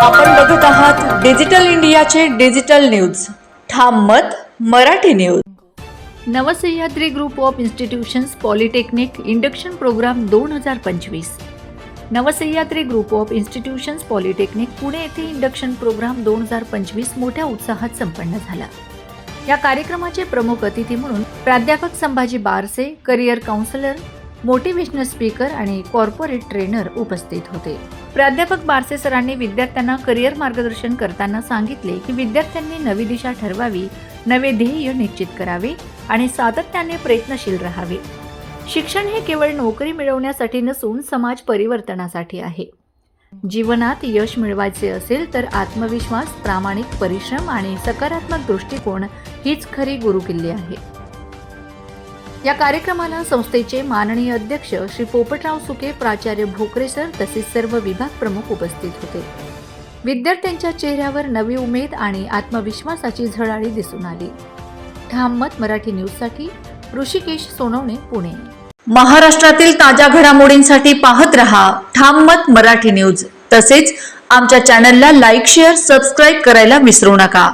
आपण बघत आहात डिजिटल इंडियाचे डिजिटल न्यूज. ठाम मत Marathi news. Navsahyadri group of institutions polytechnic induction programme दोन हजार पंचवीस. Navsahyadri group of institutions polytechnic Pune येथे इंडक्शन प्रोग्राम दोन हजार पंचवीस मोठ्या उत्साहात संपन्न झाला. या कार्यक्रमाचे प्रमुख अतिथी म्हणून प्राध्यापक Sambhaji Barse career counsellor motivational speaker आणि कॉर्पोरेट ट्रेनर उपस्थित होते. प्राध्यापक बारसे सरांनी विद्यार्थ्यांना करिअर मार्गदर्शन करताना सांगितले की विद्यार्थ्यांनी नवी दिशा ठरवावी नवे ध्येय निश्चित करावे आणि सातत्याने प्रयत्नशील राहावे. शिक्षण हे केवळ नोकरी मिळवण्यासाठी नसून समाज परिवर्तनासाठी आहे. जीवनात यश मिळवायचे असेल तर आत्मविश्वास प्रामाणिक परिश्रम आणि सकारात्मक दृष्टिकोन हीच खरी गुरुकिल्ली आहे. या कार्यक्रमाला संस्थेचे माननीय अध्यक्ष श्री पोपटराव सुके प्राचार्य भोकरे सर तसेच सर्व विभाग प्रमुख उपस्थित होते. विद्यार्थ्यांच्या चेहऱ्यावर नवी उमेद आणि आत्मविश्वासाची झळाळी दिसून आली. ठाम मत मराठी न्यूजसाठी ऋषिकेश सोनवणे पुणे. महाराष्ट्रातील ताज्या घडामोडींसाठी पाहत रहा ठाम मत मराठी न्यूज. तसेच आमच्या चॅनलला लाईक शेअर सबस्क्राईब करायला विसरू नका.